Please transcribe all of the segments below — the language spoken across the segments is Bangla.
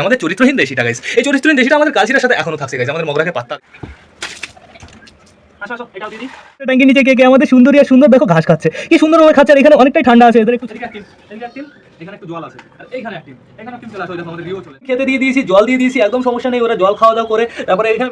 আমাদের চরিত্রহীন দেশিটা গাইস এই চরিত্রহীন দেশিটা আমাদের কালচিরার সাথে এখনও থাকছে গাইস আমাদের মগরাকে পাত্তা ট্যাঙ্কির নিচে কে কে আমাদের সুন্দরী আর সুন্দর দেখো ঘাস খাচ্ছে। কি সুন্দর ভাবে খাচ্ছে আর এখানে অনেকটাই ঠান্ডা আছে এদের একটু খেতে দিয়ে দিয়েছি জল দিয়ে দিয়েছি একদম সমস্যা নেই ওরা জল খাওয়া দাওয়া করে তারপরে এখানে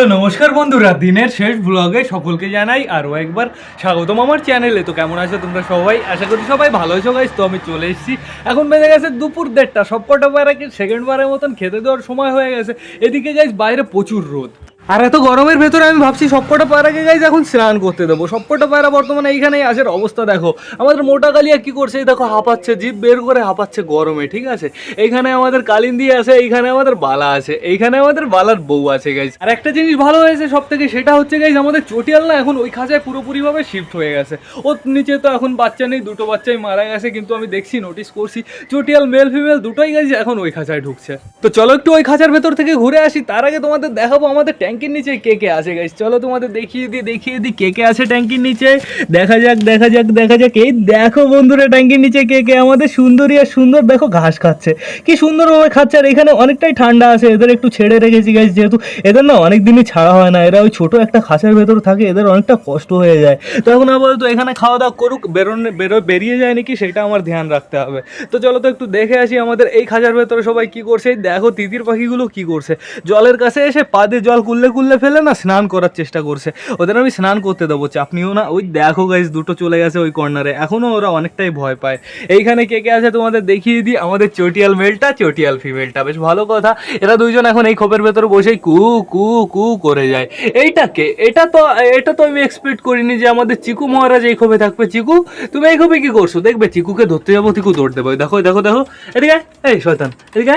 তো নমস্কার বন্ধুরা, দিনের শেষ ব্লগে সকলকে জানাই আরও একবার স্বাগতম আমার চ্যানেলে তো কেমন আছো তোমরা সবাই? আশা করি সবাই ভালো আছো গাইস তো আমি চলে এসেছি। এখন বেজে গেছে দুপুর দেড়টা। সবকটা কটা বারাকে সেকেন্ড বারের মতন খেতে দেওয়ার সময় হয়ে গেছে। এদিকে যাইস বাইরে প্রচুর রোদ। আর এত গরমের ভেতরে আমি ভাবছি সবকটা পায়রাকে গাইজ এখন স্নান করতে দেবো। সবকটা পায়রা বর্তমানে এইখানেই আসার অবস্থা দেখো, আমাদের মোটা কালিয়া কি করছে? দেখো, হাঁপাচ্ছে, জিভ বের করে হাঁপাচ্ছে গরমে, ঠিক আছে? এইখানে আমাদের কালিন্দি আছে, এইখানে আমাদের বালা আছে, এইখানে আমাদের বালার বউ আছে গাইজ আর একটা জিনিস ভালো হয়েছে সব থেকে সেটা হচ্ছে গাইজ আমাদের চটিয়াল না এখন ওই খাঁচায় পুরোপুরিভাবে শিফট হয়ে গেছে। ওর নিচে তো এখন বাচ্চা নেই, দুটো বাচ্চাই মারা গেছে, কিন্তু আমি দেখছি নোটিস করছি, চটিয়াল মেল ফিমেল দুটোই গাইজ এখন ওই খাঁচায় ঢুকছে। তো চলো একটু ওই খাঁচার ভেতর থেকে ঘুরে আসি, তার আগে তোমাদের দেখাবো আমাদের ট্যাঙ্কের নিচে কে কে আছে গাইজ চলো তোমাদের দেখিয়ে দিই দেখিয়ে দিই কে কে আছে ট্যাঙ্কির নিচে। দেখা যাক দেখা যাক দেখা যাক। এই দেখো বন্ধুরা, ট্যাঙ্কির নিচে কে কে, আমাদের সুন্দরী আর সুন্দর, দেখো ঘাস খাচ্ছে। কি সুন্দরভাবে খাচ্ছে, আর এখানে অনেকটাই ঠান্ডা আছে, এদের একটু ছেড়ে রেখেছি গাইজ যেহেতু এদের না অনেক দিনই ছাড়া হয় না, এরা ওই ছোট একটা খাঁচার ভেতর থাকে, এদের অনেকটা কষ্ট হয়ে যায়। তো এখন আপাতত এখানে খাওয়া দাওয়া করুক, বেরোনে, বেরো, বেরিয়ে যায় নাকি, সেটা আমার ধ্যান রাখতে হবে। তো চলো তো একটু দেখে আসি আমাদের এই খাঁচার ভেতরে সবাই কি করছে। দেখো তিতির পাখিগুলো কি করছে। জলের কাছে এসে পা দিয়ে জল কুললে কুললে ফেলে না স্নান করার চেষ্টা করছে। ওদের আমি স্নান করতে দেবো, চাপনিও না। ওই দেখো গাইজ দুটো চলে গেছে ওই কর্নারে এখনও ওরা অনেকটাই ভয় পায়। এইখানে কে কে আছে তোমাদের দেখিয়ে দিই। আমাদের চটিয়াল মেলটা চটিয়াল ফিমেলটা বেশ ভালো কথা। এরা দুইজন এখন এই খোপের ভেতরে বসেই কু কু কু করে যায়। এইটাকে এটা তো এটা তো আমি এক্সপেক্ট করিনি যে আমাদের চিকু মহারাজ এই খোপে থাকবে। চিকু, তুমি এই খোপে কি করছ? দেখবে চিকুকে ধরতে যাব, চিকু দৌড় দেবো। দেখো দেখো দেখো। এদিকে এই শয়তান। এদিকে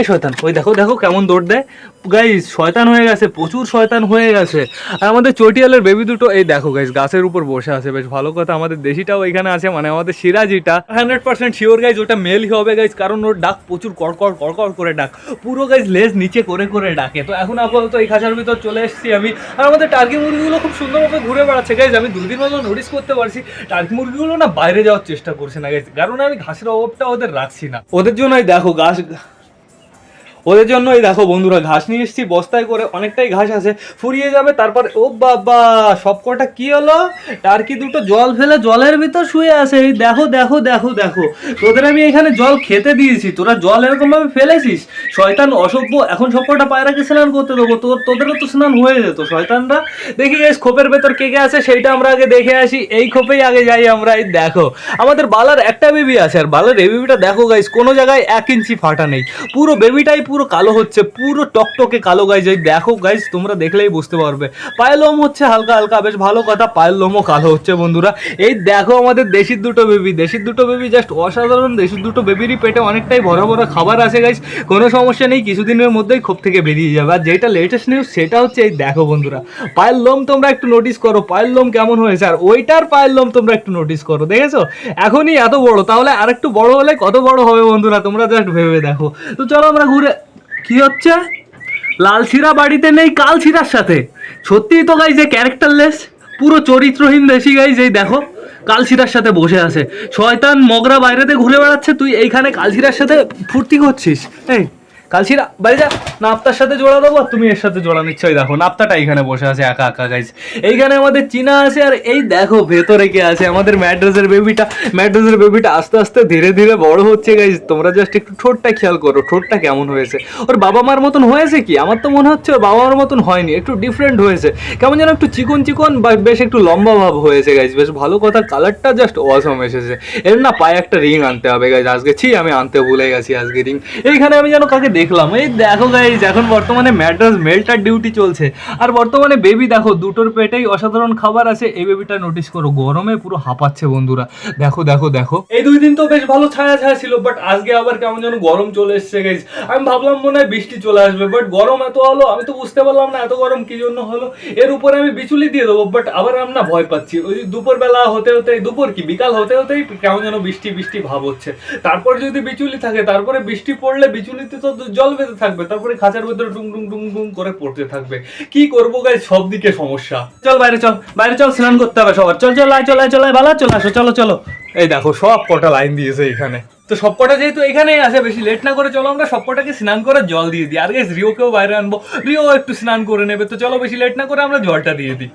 এই শয়তান। ওই দেখো দেখো কেমন দৌড় দেয়। গাই শয়তান হয়ে গেছে। প্রচুর শয়তান হয়ে গেছে। আর আমাদের চটিয়ালের বেবি দুটো, এই দেখো গাইস গাছের উপর বসে আছে। বেশ ভালো কথা, আমাদের দেশিটাও এখানে আছে মানে আমাদের সিরাজিটা। হান্ড্রেড পার্সেন্ট শিওর গাইজ ওটা মেলই হবে গাইজ কারণ ওর ডাক প্রচুর কড়কড় কড়কড় করে ডাক। পুরো গাইজ লেজ নিচে করে করে ডাকে। তো এখন আপাতত এই খাঁচার ভিতর চলে এসেছি আমি। আর আমাদের টার্কি মুরগিগুলো খুব সুন্দরভাবে ঘুরে বেড়াচ্ছে গাইজ আমি দুদিন মতো নোটিস করতে পারছি টার্কি মুরগিগুলো না বাইরে যাওয়ার চেষ্টা করছে না গাইজ কারণ আমি ঘাসের অভাবটা ওদের রাখছি না। ওদের জন্যই দেখো ঘাস ওদের জন্য এই দেখো বন্ধুরা, ঘাস নিয়ে এসেছি, বস্তায় করে অনেকটাই ঘাস আছে, ফুরিয়ে যাবে, তারপর ও বাবা, সব কটা কি হলো? টার্কি দুটো জল ফেলে জলের ভিতর শুয়ে আছে, এই দেখো দেখো দেখো দেখো। তোদের আমি এখানে জল খেতে দিয়েছি, তোরা জল এরকম ভাবে ফেলেছিস? শয়তান অসভ্য, এখন সব কটা পায়রাকে স্নান করতে দেবো? তোর, তোদেরও তো স্নান হয়ে যেত, শয়তানরা। দেখি গাইস খোপের ভেতর কে কে আছে, সেইটা আমরা আগে দেখে আসি, এই খোপেই আগে যাই আমরা, এই দেখো। আমাদের বালার একটা বেবি আছে, আর বালার এই বেবিটা দেখো গাইস কোনো জায়গায় এক ইঞ্চি ফাটা নেই। পুরো বেবিটাই পুরো কালো হচ্ছে, পুরো টকটকে কালো গাইজ এই দেখো গাইজ তোমরা দেখলেই বুঝতে পারবে। পায়ের লোম হচ্ছে হালকা হালকা, বেশ ভালো কথা, পায়ের লোমও কালো হচ্ছে বন্ধুরা। এই দেখো আমাদের দেশির দুটো বেবি দেশির দুটো বেবি জাস্ট অসাধারণ, দেশির দুটো বেবিরই পেটে অনেকটাই বড় বড় খাবার আছে গাইজ কোনো সমস্যা নেই, কিছুদিনের মধ্যেই খোপ থেকে বেরিয়ে যাবে। আর যেটা লেটেস্ট নিউজ সেটা হচ্ছে এই দেখো বন্ধুরা। পায়ের লোম তোমরা একটু নোটিস করো, পায়ের লোম কেমন হয়েছে? আর ওইটার পায়ের লোম তোমরা একটু নোটিস করো, দেখেছ? এখনই এত বড়, তাহলে আরেকটু বড় হলে কত বড় হবে বন্ধুরা? তোমরা জাস্ট ভেবে দেখো। তো চলো আমরা ঘুরে কি হচ্ছে? লাল শিরা বাড়িতে নেই, কাল শিরার সাথে। সত্যিই তো গাই যে ক্যারেক্টারলেস পুরো চরিত্রহীন দেশি গাই এই দেখো কালশিরার সাথে বসে আছে। শয়তান মগরা বাইরেতে ঘুরে বেড়াচ্ছে, তুই এইখানে কালশিরার সাথে ফুর্তি করছিস? এই কালশিরা, বাড়ি যা। নাপ্তার সাথে জোড়া দেবো আর তুমি এর সাথে জোড়া নিশ্চয়ই দেখো, নাপ্তাটা এইখানে বসে আছে একা একা গাইজ এইখানে আমাদের চীনা আছে আর এই দেখো, ভেতরে কে আছে? আমাদের ম্যাড্রেসের বেবিটা ম্যাড্রেসের বেবিটা আস্তে আস্তে ধীরে ধীরে বড় হচ্ছে গাইজ তোমরা জাস্ট একটু ঠোঁটটা খেয়াল করো, ঠোঁটটা কেমন হয়েছে? ওর বাবা মার মতন হয়েছে কি? আমার তো মনে হচ্ছে ওর বাবা মার মতন হয়নি, একটু ডিফারেন্ট হয়েছে। কেমন যেন একটু চিকন চিকন, বা বেশ একটু লম্বা ভাব হয়েছে গাইজ বেশ ভালো কথা কালারটা জাস্ট অসম এসেছে। এর না পায়ে একটা রিং আনতে হবে গাইজ আজকে ছি, আমি আনতে ভুলে গেছি আজকে রিং এইখানে আমি যেন কাকে দেখলাম, এই দেখো গাইজ এখন বর্তমানে ম্যাড্রাস মেলটার ডিউটি চলছে। আর বর্তমানে বেবি দেখো, দুটোর পেটেই অসাধারণ খাবার আছে, এই বেবিটা নোটিস করো, গরমে পুরো হাঁপাচ্ছে বন্ধুরা। দেখো দেখো দেখো। এই দুই দিন তো বেশ ভালো ছায়া ছায়া ছিল বাট আজকে আবার কেমন যেন গরম চলে এসছে গাইজ আমি ভাবলাম মনে হয় বৃষ্টি চলে আসবে বাট গরম এত হলো, আমি তো বুঝতে পারলাম না এত গরম কি জন্য হলো। এর উপরে আমি বিচুলি দিয়ে দেবো বাট আবার আমি না ভয় পাচ্ছি। ওই দুপুর বেলা হতে হতে দুপুর কি, বিকাল হতে হতেই কেমন যেন বৃষ্টি বৃষ্টি ভাব হচ্ছে। তারপর যদি বিচুলি থাকে, তারপরে বৃষ্টি পড়লে বিচুলিতে তো তো জল বেঁধে থাকবে, তারপরে খাঁচার ভেতরে ডুং ডুং ডুং ডুং করে পড়তে থাকবে। কি করব গাই সব দিকে সমস্যা। চল বাইরে চল বাইরে চল, স্নান করতে হবে সবার। চল চল চল চল বালা চলে আসো, চলো চলো। এই দেখো, সব কটা লাইন দিয়েছে এখানে। তো সব কটা যেহেতু এখানেই আসে বেশি লেট না করে চলো আমরা সব কটাকে স্নান করে জল দিয়ে দিই। আর গাইস রিওকেও বাইরে আনব। রিও একটু স্নান করে নেবে, তো চলো বেশি লেট না করে আমরা জলটা দিয়ে দিই।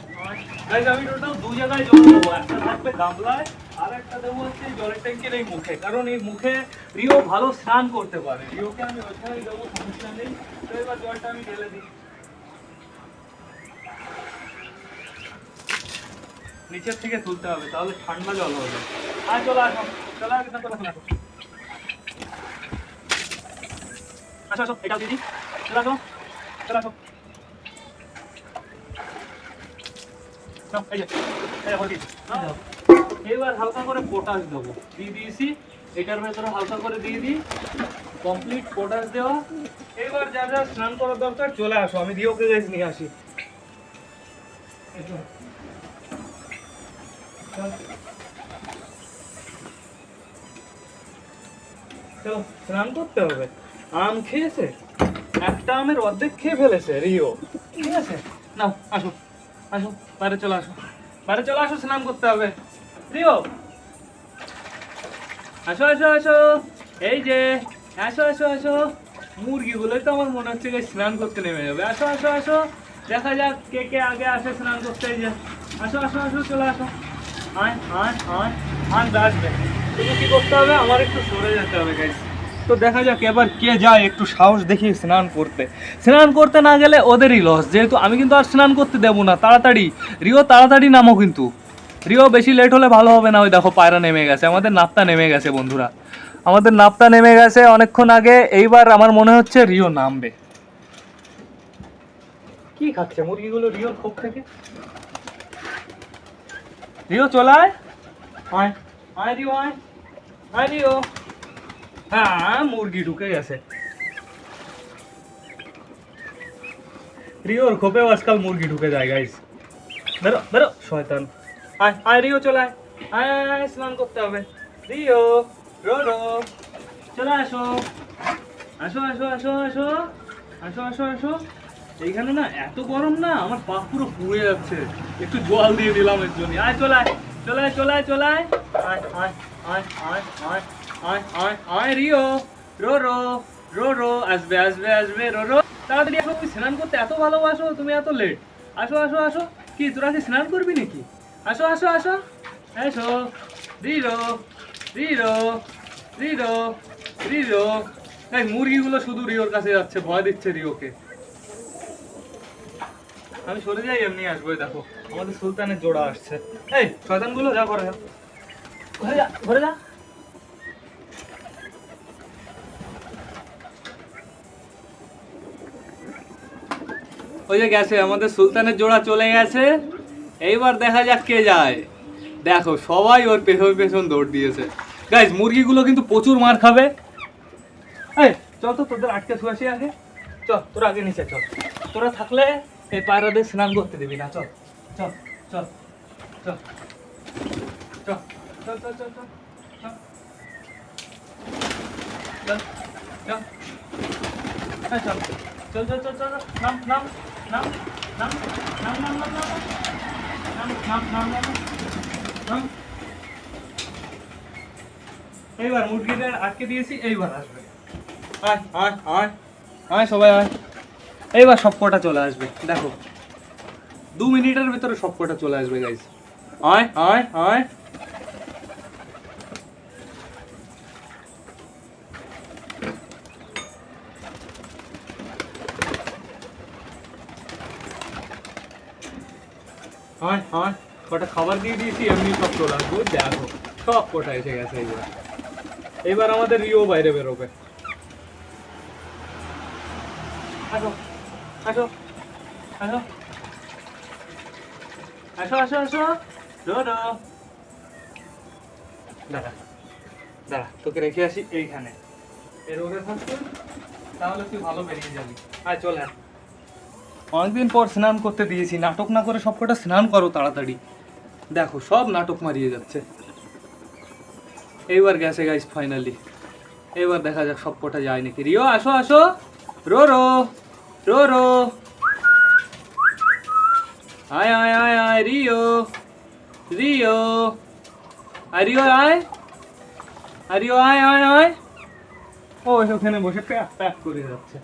আমি টোটাল দু জায়গায় জল দেবো, একটা থাকবে গামলায় আর একটা দেবো জলের মুখে। কারণ এই মুখে ভালো করতে পারে। নিচের থেকে তুলতে হবে তাহলে ঠান্ডা জল হবে। আর চলো আসো। চলো আসো চলো আসো। এটাও দিদি চলো চলো এই যে, এই দিদি। এবার হালকা করে পটাশ দেবো। দিয়ে দিয়েছি, এটার ভেতরে হালকা করে দিয়ে দিই। কমপ্লিট পটাশ দেওয়া। এবার যা যা স্নান করার দরকার, চলে আসো। আমি দিয়ে ওকে গাইজ নিয়ে আসি। চলো স্নান করতে হবে। আম খেয়েছে? একটা আমের অর্ধেক খেয়ে ফেলেছে, রিও। ঠিক আছে? নাও, আসো। আসো বাইরে চলে আসো। বাইরে চলে আসো, স্নান করতে হবে। রিও আসো আসো আসো। এই যে, আসো আসো আসো। মুরগিগুলোই তো আমার মনে হচ্ছে যে স্নান করতে নেমে যাবে। আসো আসো আসো। দেখা যাক কে কে আগে আসে স্নান করতে যে। আসো আসো আসো, চলে আসো। আয় আয় আয় আয় আসবে। কি করতে হবে? আমার একটু সরে যেতে হবে গাইস তো দেখা যাক এবার কে যায় একটু সাহস দেখি স্নান করতে। স্নান করতে না গেলে ওদেরই লস যেহেতু আমি কিন্তু আর স্নান করতে দেবো না। তাড়াতাড়ি। রিও, তাড়াতাড়ি নামো কিন্তু। রিও বেশি লেট হলে ভালো হবে না? ওই দেখো পায়রা নেমে গেছে। আমাদের নাপটা নেমে গেছে বন্ধুরা। আমাদের নাপটা নেমে গেছে অনেকক্ষণ আগে। এইবার আমার মনে হচ্ছে রিও নামবে। কি খাচ্ছে? মুরগিগুলো রিওর খোপ থেকে? রিও চলায় আয়। আয়। রিও আয়। আয় রিও। হ্যাঁ মুরগি ঢুকে গেছে। রিওর খোপেও আজকাল মুরগি ঢুকে যায় গাইস বেরো বেরো শয়তান। আয় আয় রিও, চলে আয়। আয় স্নান করতে হবে। রিও, রো রো। চলে আসো। আসো আসো আসো আসো। আসো আসো আসো। এইখানে না এত গরম না, আমার পা পুরো পুড়ে যাচ্ছে। একটু জল দিয়ে দিলাম এর জন্য। আয়, চলে আয় চলে আয় চলে আয় চলে আয়। আয় আয় আয় আয় আয় রিও। রো রো রো রো, আসবে আসবে আসবে, রো রো। তাড়াতাড়ি আসো, তুমি স্নান করতে এত ভালোবাসো, তুমি এত লেট আসো আসো আসো। কি, তোরা কি স্নান করবি নাকি? আসো আসো আসো। এসো। রিরো রিরো রিরো রিরো এই মুরগিগুলো শুধু রিওর কাছে যাচ্ছে, ভয় দিচ্ছে রিওকে। আমি সরে যাই, এমনি আসব দেখো। আমাদের সুলতানের জোড়া আসছে। এই, শয়তানগুলো, যা করে ঘরে যা ঘরে যা। ওই যে গেছে, আমাদের সুলতানের জোড়া চলে গেছে। এইবার দেখা যাক কে যায় দেখো সবাই ওর পেছন পেছন দৌড় দিয়েছে গাইজ মুরগিগুলো কিন্তু প্রচুর মার খাবে এই চল তো তোদের আটকে শুয়াশি আগে চল তোরা আগে নিচে চল তোরা থাকলে এই পায়রাদের স্নান করতে দিবি না চল চল চল চল চল চল চল চল চল চল চল চল চল চল চল চল নাম নাম নাম নাম নাম নাম নাম এইবার মুরগিটা আটকে দিয়েছি, এইবার আসবে। আয় আয় আয়। আয় সবাই, আয়। এইবার সব কটা চলে আসবে, দেখো। দু মিনিটের ভিতরে সব কটা চলে আসবে গাইজ আয় আয় আয় আয় কটা খাবার দিয়ে দিয়েছি, এমনি সব চলে আসব। দেখো, সব কটা এসে গেছে এইবার এবার আমাদের রিও বাইরে বেরোবে। আসো আসো আসো। আসো আসো আসো। ডোডো তোকে রেখে আসি এইখানে। এর থাকতে, তাহলে তুই ভালো বেরিয়ে যাবি। আয়, চলে আয়। অনেকদিন পর স্নান করতে দিয়েছি। নাটক না করে সব কটা স্নান করো তাড়াতাড়ি। দেখো, সব নাটক মারিয়ে যাচ্ছে। এইবার গেছে গাইস ফাইনালি এবার দেখা যাক সব কটা যায় নাকি। রিও, আসো আসো। রো রো রো রো আয় আয় আয় আয়, রিও রিও। আয় রিও, আয়। আয়, রিও, আয় আয় আয়। ও ওখানে বসে প্যাক প্যাক করে যাচ্ছে।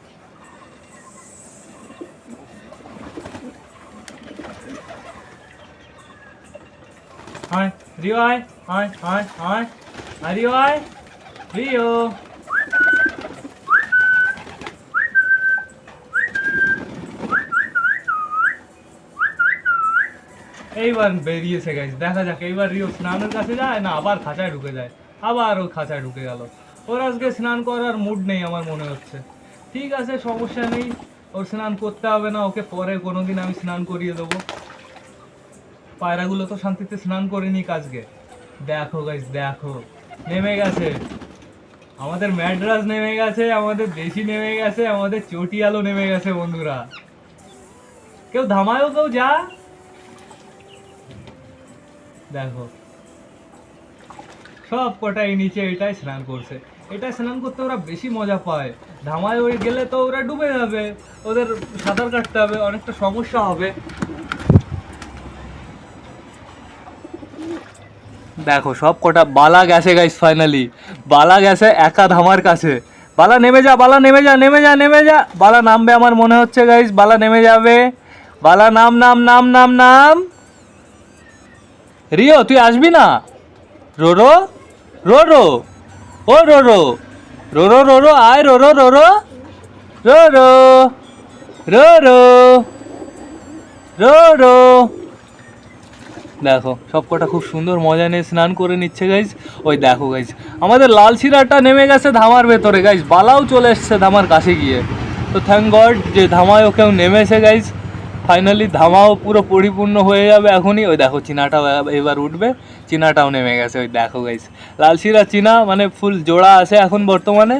আয় রিও আয় আয় আয় আয় রিও আয় রিও এইবার বেরিয়েছে গেছে দেখা যাক, এইবার রিও স্নানের কাছে যায় না আবার খাঁচায় ঢুকে যায়? আবার ও খাঁচায় ঢুকে গেল। ওর আজকে স্নান করার মুড নেই আমার মনে হচ্ছে। ঠিক আছে, সমস্যা নেই। ওর স্নান করতে হবে না, ওকে পরে কোনোদিন আমি স্নান করিয়ে দেবো। পায়রাগুলো তো শান্তিতে স্নান করেনি আজকে দেখো গাইস দেখো। নেমে গেছে। আমাদের ম্যাড্রাস নেমে গেছে, আমাদের দেশি নেমে গেছে, আমাদের চটিয়ালো নেমে গেছে বন্ধুরা। কেউ ধামায়ও কেউ যা। দেখো। সব কটাই নিচে এটাই স্নান করছে। এটা স্নান করতে ওরা বেশি মজা পায়। ধামায় ওই গেলে তো ওরা ডুবে যাবে। ওদের সাঁতার কাটতে হবে, অনেকটা সমস্যা হবে। দেখো সব কটা বালা গেছে গাইস ফাইনালি বালা গেছে একা ধামার কাছে। বালা নেমে যা, বালা নেমে যা নেমে যা নেমে যা। বালা নামবে আমার মনে হচ্ছে গাইস বালা নেমে যাবে। বালা নাম নাম নাম নাম নাম। রিও, তুই আসবি না? রোরো? রোরো? ও রোরো। রোরো রোরো, আয়, Roro Roro. Roro. Roro. Roro. দেখো সবকটা খুব সুন্দর মজা নিয়ে স্নান করে নিচ্ছে গাইজ ওই দেখো গাইজ আমাদের লাল শিরাটা নেমে গেছে ধামার ভেতরে গাইজ বালাও চলে এসছে ধামার কাছে গিয়ে। তো থ্যাংক গড যে ধামায় কেউ নেমেছে গাইজ ফাইনালি ধামাও পুরো পরিপূর্ণ হয়ে যাবে এখনই। ওই দেখো, চিনাটাও এবার উঠবে। চিনাটাও নেমে গেছে, ওই দেখো গাইজ লাল শিরা চিনা মানে ফুল জোড়া আছে এখন বর্তমানে।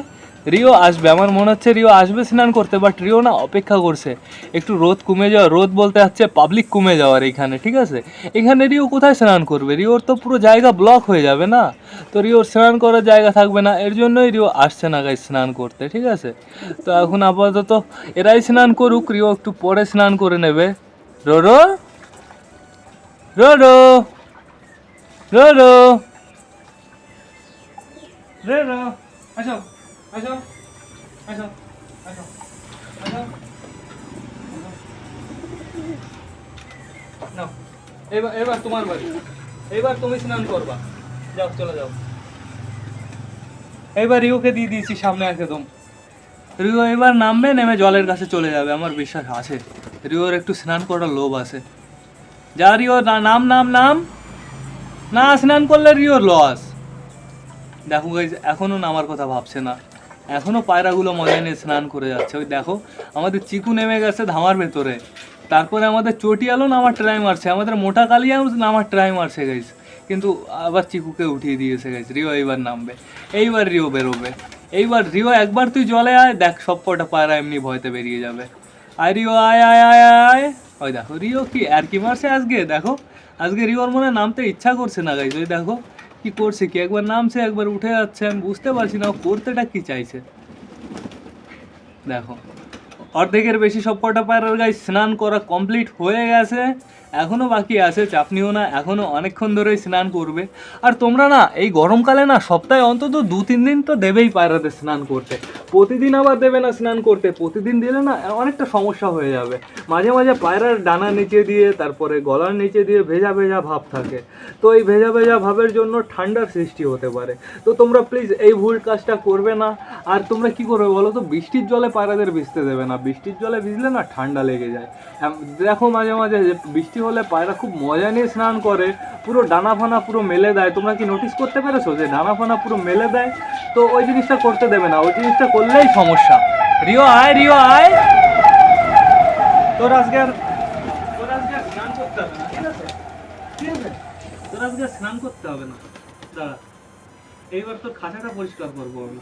রিও আসবে। আমার মনে হচ্ছে রিও আসবে, স্নান করতে বাট রিও না অপেক্ষা করছে। একটু রোদ কমে যাওয়া, রোদ বলতে হচ্ছে পাবলিক কমে যাওয়ার এখানে, ঠিক আছে? এখানে রিও কোথায় স্নান করবে? রিওর তো পুরো জায়গা ব্লক হয়ে যাবে না? তো রিওর স্নান করার জায়গা থাকবে না, এর জন্যই রিও আসছে না গাই স্নান করতে, ঠিক আছে? তো এখন আপাতত এরাই স্নান করুক, রিও একটু পরে স্নান করে নেবে। রোরো? রোরো? রোরো? রোরো, আসো। এবার তোমার বাড়ি। এবার তুমি স্নান করবা। যাও, চলে যাও। এবার রিওকে দিয়ে দিয়েছি সামনে একদম। রিও এবার নামবে, নেমে জলের কাছে চলে যাবে, আমার বিশ্বাস আছে। রিওর একটু স্নান করার লোভ আছে। যা রিও নাম নাম নাম। না স্নান করলে রিওর লস দেখো এখনও নামার কথা ভাবছে না। এখনও পায়রাগুলো মজা নিয়ে স্নান করে যাচ্ছে। ওই দেখো, আমাদের চিকু নেমে গেছে ধামার ভেতরে। তারপরে আমাদের চটিয়ালো নামার ট্রাই মারছে। আমাদের মোটা কালিয়াও নামার ট্রাই মারছে গাইজ কিন্তু আবার চিকুকে উঠিয়ে দিয়েছে গাইজ রিও এইবার নামবে। এইবার রিও বেরোবে। এইবার রিও, একবার তুই জলে আয়, দেখ সব কটা পায়রা এমনি ভয়তে বেরিয়ে যাবে। আয় রিও, আয় আয় আয় আয় ওই দেখো, রিও কি আর কি মারছে আজকে? দেখো, আজকে রিওর মনে নামতে ইচ্ছা করছে না গাইছে ওই দেখো কি করছে কি? একবার নামছে, একবার উঠে যাচ্ছে, আমি বুঝতে পারছি না করতেটা কি চাইছে। দেখো, অর্ধেকের বেশি সব কটা পায়রার গায়ে স্নান করা কমপ্লিট হয়ে গেছে। এখনও বাকি আছে চাপ নিও না, এখনও অনেকক্ষণ ধরেই স্নান করবে। আর তোমরা না, এই গরমকালে না, সপ্তাহে অন্তত দু তিন দিন তো দেবেই পায়রাতে স্নান করতে। প্রতিদিন আবার দেবে না স্নান করতে, প্রতিদিন দিলে না, অনেকটা সমস্যা হয়ে যাবে। মাঝে মাঝে পায়রার ডানা নিচে দিয়ে, তারপরে গলার নিচে দিয়ে ভেজা ভেজা ভাব থাকে। তো এই ভেজা ভেজা ভাবের জন্য ঠান্ডার সৃষ্টি হতে পারে। তো তোমরা প্লিজ এই ভুল কাজটা করবে না। আর তোমরা কি করবে বলো তো? বৃষ্টির জলে পায়রাদের ভিজতে দেবে না। বৃষ্টির জলে ভিজলে না ঠান্ডা লেগে যায়। দেখো মাঝে মাঝে বৃষ্টি হলে পায়রা খুব মজা নিয়ে স্নান করে, পুরো ডানা ফানা পুরো মেলে দেয়। তোমরা কি নোটিস করতে পেরেছ যে ডানা ফানা পুরো মেলে দেয়? তো ওই জিনিসটা করতে দেবে না, ওই জিনিসটা করলেই সমস্যা। রিও আয় রিও আয়। তোর আজকে আর তোর আজকে আর স্নান করতে হবে না, ঠিক আছে? ঠিক আছে? তোর আজকে আর স্নান করতে হবে না। দাঁড়া, এইবার তোর খাঁচাটা পরিষ্কার করব আমি।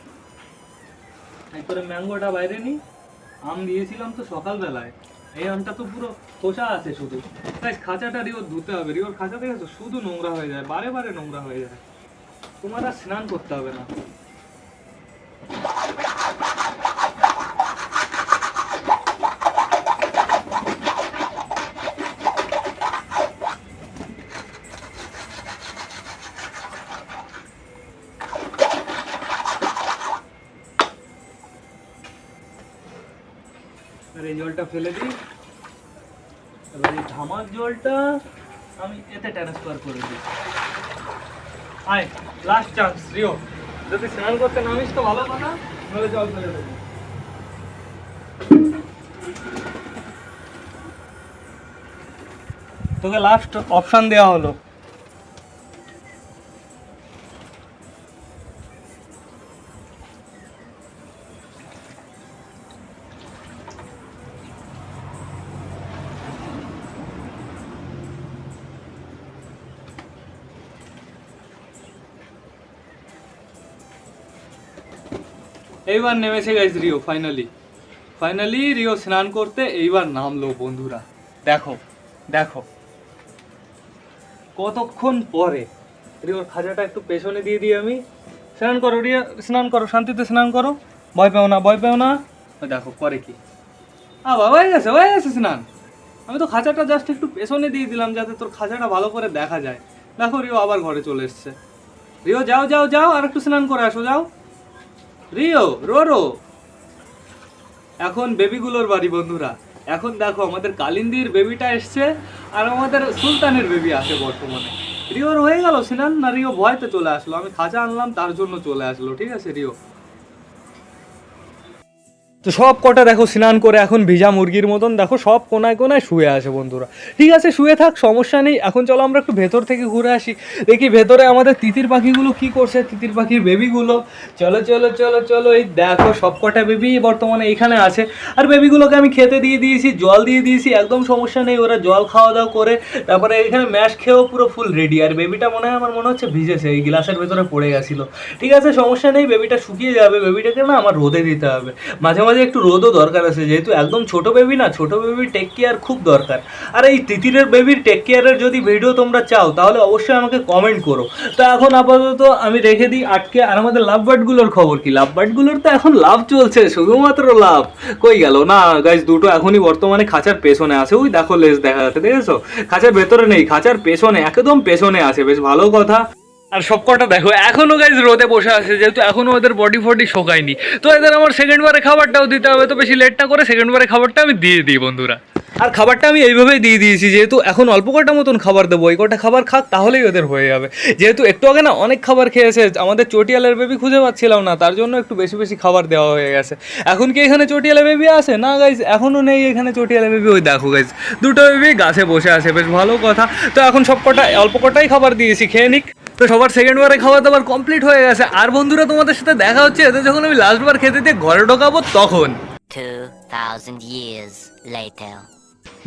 এরপরে ম্যাঙ্গোটা বাইরে নি। আম দিয়েছিলাম তো সকালবেলায়। এই আমটা তো পুরো খোসা আছে শুধু। তাই খাঁচাটা রিওর ধুতে হবে। রিওর খাঁচা দেখেছ? শুধু নোংরা হয়ে যায়, বারে বারে নোংরা হয়ে যায়। তোমার আর স্নান করতে হবে না এবার এই জলটা ফেলে দিই। এবার এই ধামার জলটা আমি এতে ট্রান্সফার করে দিই। আয় লাস্ট চান্স রিও। যদি স্নান করতে নামিস তো ভালো কথা, নাহলে জল ফেলে দেবো। তোকে লাস্ট অপশান দেওয়া হলো। এইবার নেমেছে guys Rio finally finally Rio স্নান করতে এইবার নামলো বন্ধুরা। দেখো দেখো। কতক্ষণ পরে? রিওর খাজাটা একটু পেছনে দিয়ে দিই আমি। স্নান করো রিয়া স্নান করো, শান্তিতে স্নান করো। ভয় পেও না, ভয় পেও না। দেখো করে কি? আ, বাবা, হয়ে গেছে হয়ে গেছে স্নান। আমি তো খাঁচাটা জাস্ট একটু পেছনে দিয়ে দিলাম যাতে তোর খাঁচাটা ভালো করে দেখা যায়। দেখো রিও আবার ঘরে চলে এসছে। রিও যাও যাও যাও আর একটু স্নান করে আসো, যাও। রিও, রোরো। এখন বেবিগুলোর বাড়ি, বন্ধুরা। এখন দেখো, আমাদের কালিন্দির বেবিটা এসছে আর আমাদের সুলতানের বেবি আছে বর্তমানে। রিওর হয়ে গেল, সিনান না রিও ভয়তে চলে আসলো। আমি খাঁচা আনলাম, তার জন্য চলে আসলো। ঠিক আছে, রিও? তো সব কটা দেখো স্নান করে এখন ভিজা মুরগির মতন, দেখো সব কোনায় কোনায় শুয়ে আছে বন্ধুরা। ঠিক আছে, শুয়ে থাক, সমস্যা নেই। এখন চলো আমরা একটু ভেতর থেকে ঘুরে আসি। দেখি ভেতরে আমাদের তিতির পাখিগুলো কি করছে, তিতির পাখির বেবিগুলো চলো চলো চলো চলো, এই দেখো সব কটা বেবি বর্তমানে এখানে আছে। আর বেবিগুলোকে আমি খেতে দিয়ে দিয়েছি, জল দিয়ে দিয়েছি, একদম সমস্যা নেই, ওরা জল খাওয়া দাওয়া করে। তারপরে এখানে ম্যাশ খেয়েও পুরো ফুল রেডি আর বেবিটা মনে হয় আমার মনে হচ্ছে ভিজেছে, এই গ্লাসের ভেতরে পড়ে গেছিল। ঠিক আছে, সমস্যা নেই বেবিটা শুকিয়ে যাবে বেবিটাকে না আমার রোদে দিতে হবে। মাঝে মাঝে একটু রোদও দরকার আছে, যেহেতু একদম ছোট বেবি না, ছোট বেবির টেক কেয়ার খুব দরকার। আর এই তিতিরের বেবির টেক কেয়ারের যদি ভিডিও তোমরা চাও, তাহলে অবশ্যই আমাকে কমেন্ট করো। তো এখন আপাতত আমি রেখে দিই আটকে, আর আমাদের লাভ বার্ডগুলোর খবর কি? লাভ বার্ডগুলোর তো এখন লাভ চলছে, শুধুমাত্র লাভ। কই গেল? না গাইজ দুটো এখনই বর্তমানে খাঁচার পেছনে আছে। ওই দেখো, লেজ দেখা যাচ্ছে দেখেছ? খাঁচার ভেতরে নেই, খাঁচার পেছনে, একদম পেছনে আছে। বেশ ভালো কথা। আর সবকটা দেখো, এখনও গাইজ রোদে বসে আছে, যেহেতু এখনও ওদের বডি ফডি শোকায়নি। তো এদের আমার সেকেন্ড বারে খাবারটাও দিতে হবে, তো বেশি লেট না করে সেকেন্ড বারে খাবারটা আমি দিয়ে দিই বন্ধুরা। আর খাবারটা আমি এইভাবেই দিয়ে দিয়েছি, যেহেতু এখন অল্প কটা মতন খাবার দেবো, এই কটা খাবার খাক তাহলেই ওদের হয়ে যাবে। যেহেতু একটু আগে না অনেক খাবার খেয়েছে, আমাদের চটিয়ালের বেবি খুঁজে পাচ্ছিলাম না, তার জন্য একটু বেশি বেশি খাবার দেওয়া হয়ে গেছে। এখন কি এখানে চটিয়ালা বেবি আছে? না গাইজ এখনও নেই এখানে চটিয়ালা বেবি ওই দেখো গাইজ দুটো বেবি গাছে বসে আছে, বেশ ভালো কথা। তো এখন সব কটা, অল্প কটাই খাবার দিয়েছি, খেয়ে নিক। তো সবার সেকেন্ড বারে খাওয়া দাবার কমপ্লিট হয়ে গেছে আর বন্ধুরা তোমাদের সাথে দেখা হচ্ছে এদের যখন আমি লাস্ট বার খেতে দিয়ে ঘরে ঢোকাবো তখন 2,000 years later.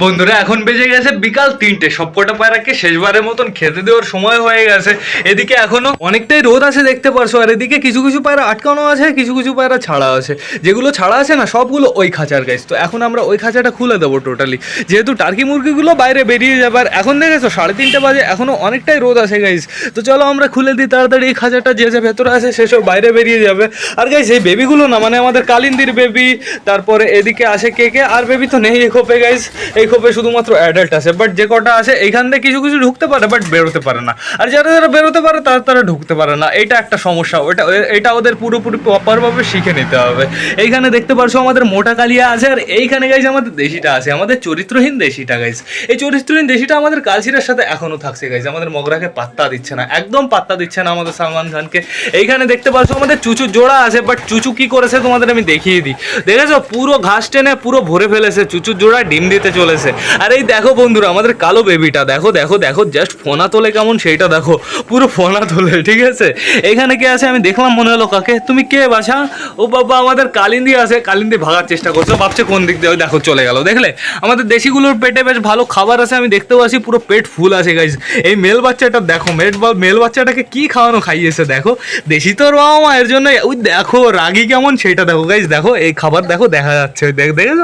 বন্ধুরা, এখন বেজে গেছে বিকাল তিনটে। সবকটা পায়রাকে শেষবারের মতন খেতে দেওয়ার সময় হয়ে গেছে। এদিকে এখনও অনেকটাই রোদ আছে দেখতে পারছ, আর এদিকে কিছু কিছু পায়রা আটকানো আছে, কিছু কিছু পায়রা ছাড়া আছে। যেগুলো ছাড়া আছে না, সবগুলো ওই খাঁচার গাইজ তো এখন আমরা ওই খাঁচাটা খুলে দেবো টোটালি যেহেতু টার্কি মুরগিগুলো বাইরে বেরিয়ে যাবে, আর এখন দেখেছ, সাড়ে তিনটে বাজে, এখনও অনেকটাই রোদ আছে গাইজ তো চলো আমরা খুলে দিই, তাড়াতাড়ি এই খাঁচাটা যে যে ভেতরে আছে সেসব বাইরে বেরিয়ে যাবে। আর গাইজ এই বেবিগুলো না মানে আমাদের কালিন্দির বেবি তারপরে এদিকে আসে কে কে, আর বেবি তো নেই খোপে গাইজ এই খোপে শুধুমাত্র অ্যাডাল্ট আছে বাট যে কটা আছে এইখান থেকে কিছু কিছু ঢুকতে পারে বাট বেরোতে পারে না। আর যারা যারা বেরোতে পারে, তারা তারা ঢুকতে পারে না। এটা একটা সমস্যা। ওটা, এটা ওদের পুরোপুরি প্রপারভাবে শিখে নিতে হবে। এইখানে দেখতে পারছ আমাদের মোটা কালিয়া আছে, আর এইখানে গাইজ আমাদের দেশিটা আছে। আমাদের চরিত্রহীন দেশিটা গাইজ এই চরিত্রহীন দেশিটা আমাদের কালচিরার সাথে এখনও থাকছে গাইজ আমাদের মগরাকে পাত্তা দিচ্ছে না। একদম পাত্তা দিচ্ছে না আমাদের সালমান খানকে। এইখানে দেখতে পারছ আমাদের চুচু জোড়া আছে বাট চুচু কি করেছে তোমাদের আমি দেখিয়ে দিই। দেখেছ? পুরো ঘাস টেনে পুরো ভরে ফেলেছে। চুচুর জোড়া ডিম দিতে চলেছে। আর এই দেখো বন্ধুরা, আমাদের কালো বেবিটা দেখো দেখো দেখো জাস্ট ফোনা তোলে কেমন, সেইটা দেখো, পুরো ফোনা তোলে, ঠিক আছে? এখানে কে আছে? আমি দেখলাম মনে হলো কাকে। তুমি কে বাছা? ও বাবা, আমাদের কালিন্দি আছে। কালিন্দি ভাগার চেষ্টা করছ ভাবছে কোন দিক দিয়ে দেখো, চলে গেল। দেখলে? আমাদের দেশিগুলোর পেটে বেশ ভালো খাবার আছে, আমি দেখতে পাচ্ছি পুরো পেট ফুল আছে গাইজ এই মেল বাচ্চাটা দেখো মেল মেল বাচ্চাটাকে কি খাওয়ানো খাইয়েছে, দেখো? দেশি তোর বাবা মা, এর জন্য ওই দেখো, রাগি কেমন সেটা দেখো গাইজ দেখো, এই খাবার দেখো, দেখা যাচ্ছে, দেখ, দেখেছ?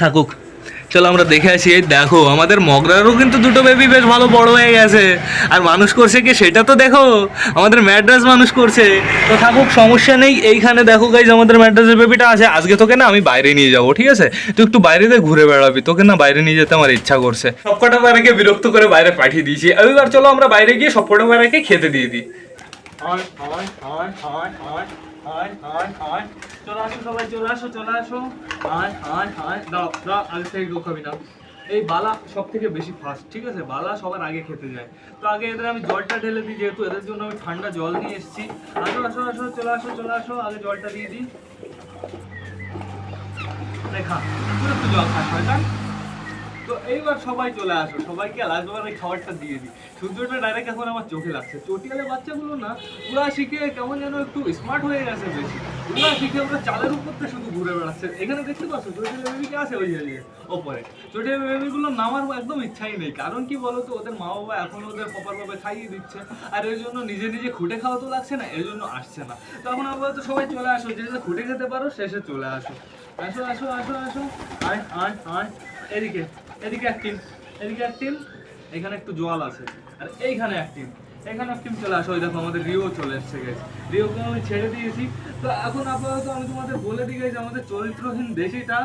থাকুক। চলো আমরা দেখে আসি। এই দেখো, আমাদের মগরারও কিন্তু দুটো বেবি বেশ ভালো বড় হয়ে গেছে। আর মানুষ করছে কি সেটা তো দেখো, আমাদের ম্যাড্রাস মানুষ করছে। তো থাকুক, সমস্যা নেই, এইখানে দেখো গাইজ আমাদের ম্যাড্রাসের বেবিটা আছে। আজকে তোকে না আমি বাইরে নিয়ে যাব, ঠিক আছে? তুই একটু বাইরে দিয়ে ঘুরে বেড়াবি। তোকে না বাইরে নিয়ে যেতে আমার ইচ্ছা করছে। সবকটা পায়রাকে বিরক্ত করে বাইরে পাঠিয়ে দিয়েছি। এবার চলো আমরা বাইরে গিয়ে সবকটা পায়রাকে খেতে দিয়ে দিই। হয় হয় হয় হয় হয় হয় হয় চলে আসো সবাই, চলে আসো চলে আসো। হয় হয় হয়। দাও দাও, আগে থেকে কেউ খাবি না এই বালা সব থেকে বেশি ফাস্ট ঠিক আছে? বালা সবার আগে খেতে যায়। তো আগে এদের আমি জলটা ঢেলে দিই, যেহেতু এদের জন্য আমি ঠান্ডা জল নিয়ে এসেছি। আসো আসো আসো, চলে আসো চলে আসো, আগে জলটা দিয়ে দিই। দেখা পুরো তো জল খাস তাই? তো এইবার সবাই চলে আসো, সবাইকে লাস্ট বার এই খাবারটা দিয়ে দিই। সূর্যটা ডাইরেক্ট এখন আমার চোখে লাগছে। চটিয়ালে বাচ্চাগুলো না ওরা শিখে কেমন যেন একটু স্মার্ট হয়ে গেছে বেশি। ওরা শিখে ওরা চালের উপরতে শুধু ঘুরে বেড়াচ্ছে। এখানে দেখতে পাচ্ছ চটিয়ালে বেবিকে আছে ওই ওপরে। চটিয়ালে বেবিগুলো নামার একদম ইচ্ছাই নেই। কারণ কি বলতো, ওদের মা বাবা এখন ওদের প্রপার ভাবে খাইয়ে দিচ্ছে। আর এর জন্য নিজে নিজে খুঁটে খাওয়া তো লাগছে না, এর জন্য আসছে না। তো এখন আপাতত সবাই চলে আসো, যে খুঁটে খেতে পারো শেষে চলে আসো। আসো আসো আসো আসো। আয় আয় আয়। এদিকে এদিকে এক টিম এদিকে এক টিম এখানে একটু জল আছে। আর এইখানে এক টিম এখানে এক চলে আসো দেখো আমাদের রিও চলে এসছে গেছে রিওকে আমি ছেড়ে দিয়েছি। তো এখন আপাতত আমি তোমাদের বলে দিই গেছি আমাদের চরিত্রহীন দেশিটা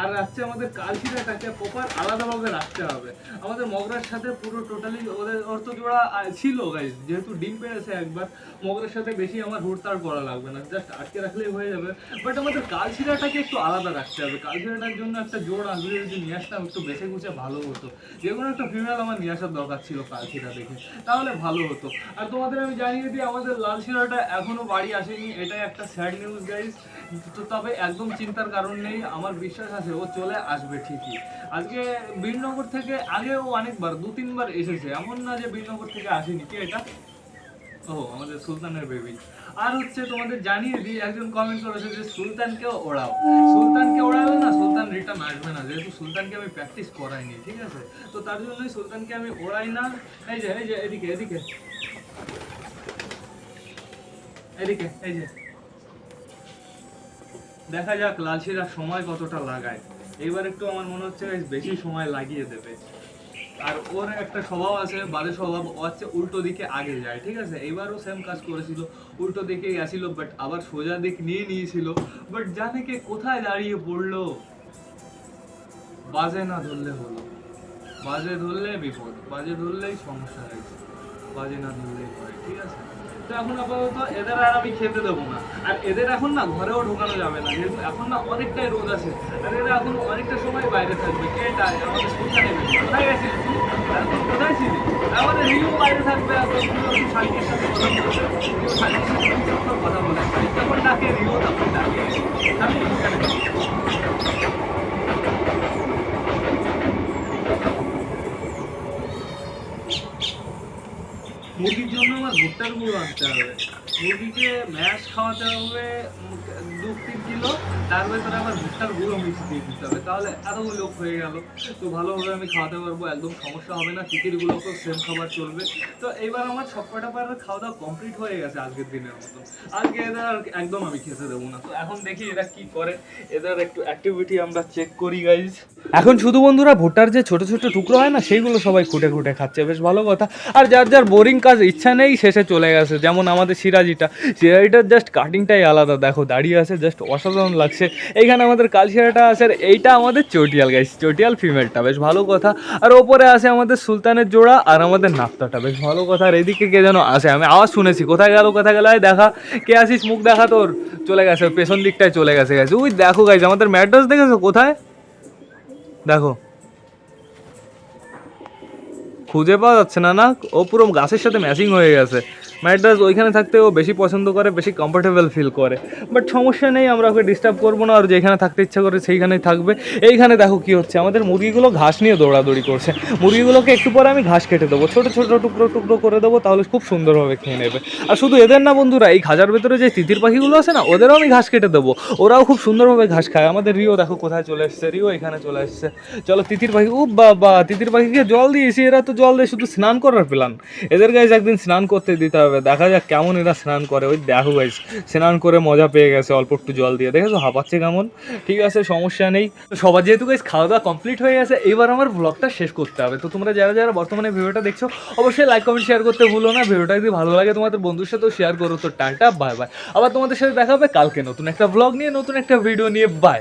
আর রাখছে আমাদের কালচিরাটাকে প্রপার আলাদাভাবে রাখতে হবে। আমাদের মগরার সাথে পুরো টোটালি ওদের অর্থ জোড়া ছিল গাইজ যেহেতু ডিম পেড়েছে একবার, মগরের সাথে বেশি আমার হুড়তাড় করা লাগবে না জাস্ট আটকে রাখলেই হয়ে যাবে। বাট আমাদের কালচিরাটাকে একটু আলাদা রাখতে হবে। কালচিরাটার জন্য একটা জোর আসলে যদি নিয়ে আসতাম, একটু বেছে গুছে ভালো হতো। যে কোনো একটা ফিমেল আমার নিয়ে আসার দরকার ছিল কালচিরা দেখে, তাহলে ভালো হতো। আর তোমাদের আমি জানিয়ে দিই, আমাদের লাল শিরাটা এখনও বাড়ি আসেনি, এটাই একটা স্যাড নিউজ গাইজ তো তবে একদম চিন্তার কারণ নেই, আমার বিশ্বাস আছে, ও চলে আসবে ঠিকই। আজকে বীরনগর থেকে আগেও অনেকবার, দু তিনবার এসেছে। এমন না যে বীরনগর থেকে আসেনি। কি এটা? ও, আমাদের সুলতানের বেবি আর হচ্ছে তোমাদের জানিয়ে দিই, একজন কমেন্ট করেছে যে সুলতানকে ওড়াও। সুলতানকে ওড়ালে না সুলতান রিটার্ন আসবে না। যেহেতু সুলতানকে আমি প্র্যাকটিস করাইনি, ঠিক আছে? তো তার জন্যই সুলতানকে আমি ওড়াই না। এই যে এই যে, এদিকে এদিকে। এদিকে, এই যে। দেখা যাক লালশিরা সময় কতটা লাগায়। এইবার একটু আমার মনে হচ্ছে বেশি সময় লাগিয়ে দেবে। আর ওর একটা স্বভাব আছে, বাজে স্বভাব, ও হচ্ছে উল্টো দিকে আগে যায়, ঠিক আছে? এইবারও সেম কাজ করেছিল, উল্টো দিকে গেছিল বাট আবার সোজা দিক নিয়ে নিয়েছিল। বাট জানে কে কোথায় দাঁড়িয়ে পড়ল? বাজে না ধরলে হলো। বাজে ধরলে বিপদ, বাজে ধরলেই সমস্যা হয়েছে। বাজে না ধরলেই হয়, ঠিক আছে? এখন আপাতত এদের আর আমি খেতে দেবো না। আর এদের এখন না ঘরেও ঢোকানো যাবে না, যেহেতু এখন না অনেকটাই রোদ আছে। আর এরা এখন অনেকটা সময় বাইরে থাকবে। কে এটা আমাদের বেবি। কোথায় ছিলি? আমাদের রিও বাইরে থাকবে, আর শালিকের সাথে কথা সাথে কথা বলে। যখন ডাকে রিও, তখন ডাকে আমি এখানে মুরগির জন্য আমার ভুট্টার গুঁড়ো আনতে হবে। মুরগিকে ম্যাশ খাওয়াতে হবে কিলো তার আবার ভুট্টার গুঁড়ো মিক্স দিয়ে দিতে হবে। তাহলে এতগুলো লোক হয়ে গেল। তো ভালোভাবে আমি খাওয়াতে পারব, একদম সমস্যা হবে না। টিকিটগুলোকেও সেম খাবার চলবে। তো এইবার আমার সব কটা পারের খাওয়া দাওয়া কমপ্লিট হয়ে গেছে আজকের দিনের মতো। আজকে এদের আর একদম আমি খেতে দেবো না। তো এখন দেখি এরা কি করে। এদের একটু অ্যাক্টিভিটি আমরা চেক করি গাইজ এখন শুধু বন্ধুরা, ভুট্টার যে ছোট ছোট টুকরো হয় না, সেইগুলো সবাই খুঁটে খুঁটে খাচ্ছে। বেশ ভালো কথা। আর যার যার বোরিং কাজ, ইচ্ছা নেই শেষে চলে গেছে। যেমন আমাদের সিরাজিটা। সিরাজিটার জাস্ট কাটিংটাই আলাদা। দেখো, দাঁড়িয়ে আছে জাস্ট অসাধারণ লাগছে। এইখানে আমাদের কালশিরাটা আছে, আর এইটা আমাদের চটিয়াল গাইস চটিয়াল ফিমেলটা বেশ ভালো কথা। আর ওপরে আছে আমাদের সুলতানের জোড়া আর আমাদের নাপ্তাটা বেশ ভালো কথা। আর এদিকে কে যেন আসে আমি আওয়াজ শুনেছি, কোথায় গেল কোথায় গেল দেখা। কে আসিস মুখ দেখা তোর, চলে গেছে, পেছন দিকটায় চলে গেছে গেছে ওই দেখো গাইজ আমাদের ম্যাড্রাস দেখেছ, কোথায়? দেখো। খুঁজে পাওয়া যাচ্ছে না না? ও পুরো গাছের সাথে ম্যাচিং হয়ে গেছে। ম্যাড্রাস ওইখানে থাকতে ও বেশি পছন্দ করে, বেশি কমফোর্টেবল ফিল করে। বাট সমস্যা নেই, আমরা ওকে ডিস্টার্ব করব না, আর যেখানে থাকতে ইচ্ছা করে সেইখানেই থাকবে। এইখানে দেখো কি হচ্ছে, আমাদের মুরগিগুলো ঘাস নিয়ে দৌড়াদৌড়ি করছে। মুরগিগুলোকে একটু পরে আমি ঘাস কেটে দেবো, ছোটো ছোটো টুকরো টুকরো করে দেবো, তাহলে খুব সুন্দরভাবে খেয়ে নেবে। আর শুধু এদের না বন্ধুরা, এই খাজার ভেতরে যে তিতির পাখিগুলো আছে না, ওদেরও আমি ঘাস কেটে দেবো। ওরাও খুব সুন্দরভাবে ঘাস খায়। আমাদের রিও দেখো কোথায় চলে এসছে, রিও এখানে চলে এসছে। চলো তিতির পাখি ও বাবা, তিতির পাখিকে জল দিয়েছি, এরা তো জল দিয়ে, শুধু স্নান করার প্ল্যান এদের গাইজ একদিন স্নান করতে দিতে হবে। দেখা যাক কেমন এরা স্নান করে। ওই দেখো গাইজ স্নান করে মজা পেয়ে গেছে, অল্প একটু জল দিয়ে। দেখেছ? হাঁপাচ্ছে কেমন? ঠিক আছে, সমস্যা নেই। সবার যেহেতু গাইজ খাওয়া দাওয়া কমপ্লিট হয়ে গেছে, এবার আমার ব্লগটা শেষ করতে হবে। তো তোমরা যারা যারা বর্তমানে ভিডিওটা দেখছ, অবশ্যই লাইক কমেন্ট শেয়ার করতে ভুলো না। ভিডিওটা যদি ভালো লাগে, তোমাদের বন্ধুর সাথেও শেয়ার করো। তো টাটা বাই বাই আবার তোমাদের সাথে দেখা হবে কালকে নতুন একটা ব্লগ নিয়ে, নতুন একটা ভিডিও নিয়ে। বাই